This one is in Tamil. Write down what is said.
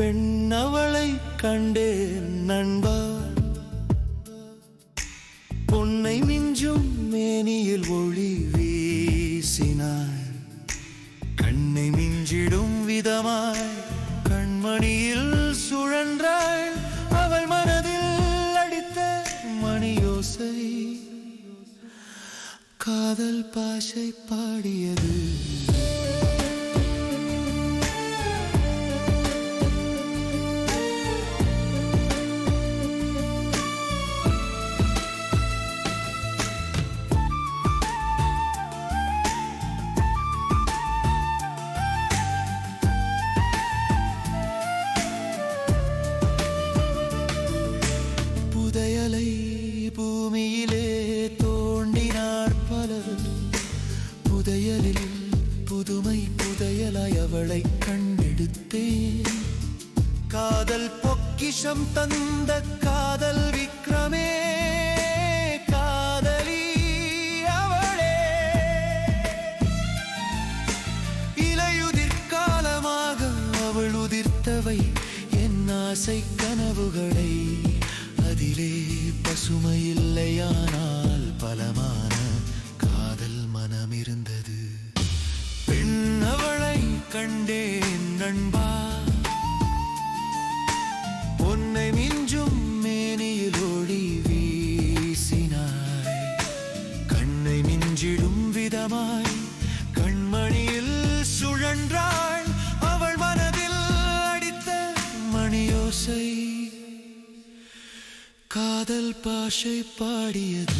பெண்ணவளை கண்டேன் நண்பா. பொன்னை மிஞ்சும் மேனியில் ஒளி வீசினாள் கண்ணை மிஞ்சிடும் விதமாய் கண்மணியில் சுழன்றாள் அவள் மனதில் அடித்த மணியோசை. காதல் பாஷை பாடியது புதையலில் புதுமை புதையலாய் அவளை கண்டெடுத்தேன். காதல் பொக்கிஷம் தந்த காதல் விக்ரமே காதலி அவளே. இலையுதிர் காலமாக அவள் உதிர்த்தவை என் ஆசை கனவுகளை அதிலே பசுமையில்லையானால் ஓசை காதல் பாஷை பாடியது.